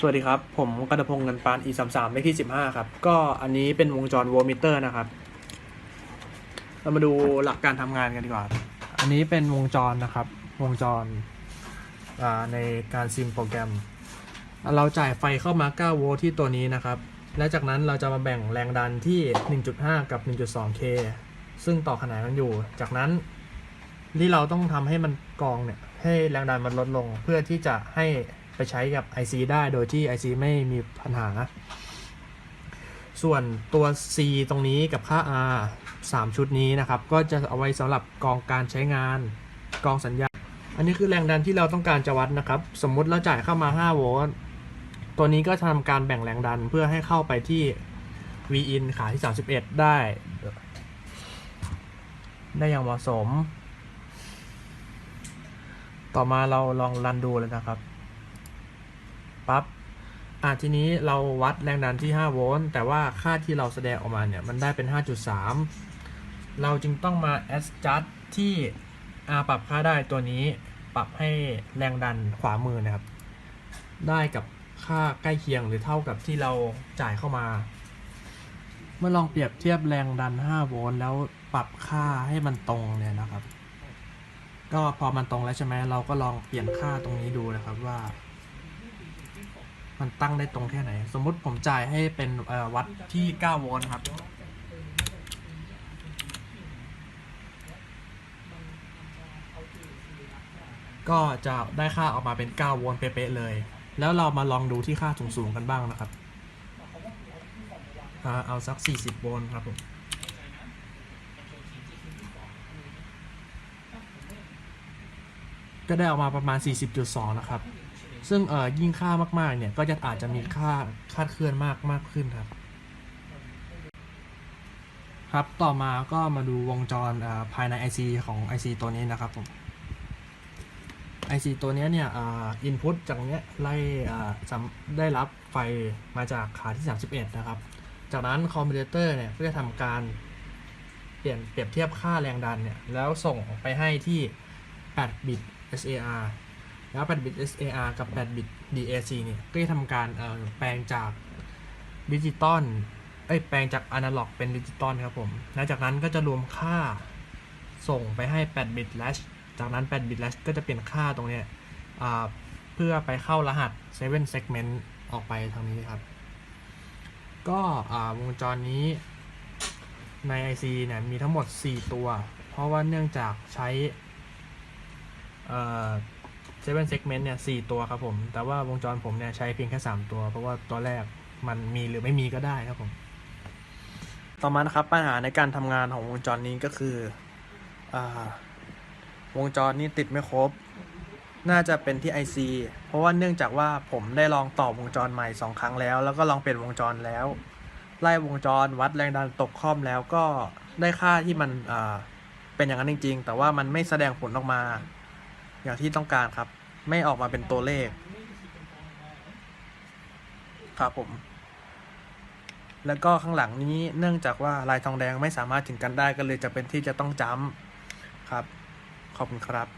สวัสดีครับ ผมกระดพงษ์เงินปาน e 3 3เลขที่ 15 ครับ ก็อันนี้เป็นวงจรโวลต์มิเตอร์นะครับ เรามาดูหลักการทำงานกันดีกว่า อันนี้เป็นวงจรนะครับ วงจรในการซิมโปรแกรม เราจ่ายไฟเข้ามา 9 โวลต์ที่ตัวนี้นะครับ และจากนั้นเราจะมาแบ่งแรงดันที่ 1.5 กับ 1.2K ซึ่งต่อขนานกันอยู่ จากนั้นที่เราต้องทำให้มันกองเนี่ย ให้แรงดันมันลดลงเพื่อที่จะให้ ไปใช้กับ IC ได้โดยที่ IC ไม่มีปัญหา ส่วนตัว C ตรงนี้กับค่า R 3 ชุดนี้นะครับ ก็จะเอาไว้สำหรับกองการใช้งาน กองสัญญาณ อันนี้คือแรงดันที่เราต้องการจะวัดนะครับ สมมุติเราจ่ายเข้ามา 5 โวลต์ตัวนี้ก็จะทำการแบ่งแรงดันเพื่อให้เข้าไปที่ Vin ขาที่ 31 ได้ ได้อย่างเหมาะสม ต่อมาเราลองรันดูเลยนะครับ ปั๊บอะทีนี้เราวัดแรงดันที่ 5 โวลต์แต่ว่าค่าที่เราแสดงออกมาเนี่ย มันได้เป็น 5.3 เราจึงต้องมา adjust ที่ R ปรับค่าได้ตัวนี้ปรับให้แรงดันขวามือนะครับ ได้กับค่าใกล้เคียงหรือเท่ากับที่เราจ่ายเข้ามา เมื่อลองเปรียบเทียบแรงดัน 5 โวลต์แล้วปรับค่าให้มันตรงเนี่ยนะครับ ก็พอมันตรงแล้วใช่ไหมเราก็ลองเปลี่ยนค่าตรงนี้ดูนะครับว่า มันตั้งได้ตรงแค่ไหน สมมุติผมจ่ายให้เป็นวัดที่9โวลต์ครับ ก็จะได้ค่าออกมาเป็น9โวลต์เป๊ะๆเลย แล้วเรามาลองดูที่ค่าสูงๆกันบ้างนะครับ เอาสัก 40โวลต์ครับผมก็ได้ออกมาประมาณ 40.2 นะครับ ซึ่งเอ่อยิ่งค่ามากๆเนี่ยก็จะอาจจะมีค่าคาดเคลื่อนมากมากขึ้นครับ ครับต่อมาก็มาดูวงจรภายใน IC ของ IC ตัวนี้นะครับผม IC ตัวนี้เนี่ยอ่า input จากเนี้ยไล่ได้รับไฟมาจากขาที่ 31 นะครับ จากนั้นคอมพิวเตอร์เนี่ยก็จะทำการเปลี่ยนเปรียบเทียบค่าแรงดันเนี่ยแล้วส่งไปให้ที่ 8 บิต SAR แล้ว8บิต SAR กับ8บิต DAC เนี่ย ก็จะทำการแปลงจากดิจิตอลเอ้ยแปลงจากอนาล็อกเป็นดิจิตอลครับผม แล้วจากนั้นก็จะรวมค่าส่งไปให้8บิต Latch จากนั้น8บิต Latch ก็จะเปลี่ยนค่าตรงเนี้ยเพื่อไปเข้ารหัส7 segment ออกไปทางนี้ครับ ก็วงจรนี้ใน IC เนี่ยมีทั้งหมด 4 ตัว เพราะว่าเนื่องจากใช้ เอ่อ7 segment เนี่ย4ตัวครับผม แต่ว่าวงจรผมเนี่ยใช้เพียงแค่ 3 ตัว เพราะว่าตัวแรกมันมีหรือไม่มีก็ได้ครับผม ต่อมานะครับปัญหาในการทำงานของวงจรนี้ก็คืออวงจรนี้ติดไม่ครบ น่าจะเป็นที่ IC เพราะว่าเนื่องจากว่าผมได้ลองต่อวงจรใหม่ 2 ครั้งแล้ว แล้วก็ลองเปลี่ยนวงจรแล้ว ไล่วงจรวัดแรงดันตกคอมแล้วก็ได้ค่าที่มันเป็นอย่างนั้นจริง ๆ แต่ว่ามันไม่แสดงผลออกมา อย่างที่ต้องการครับ ไม่ออกมาเป็นตัวเลข ครับผม แล้วก็ข้างหลังนี้เนื่องจากว่าลายทองแดงไม่สามารถถึงกันได้ก็เลยจะเป็นที่จะต้องจำครับ ขอบคุณครับ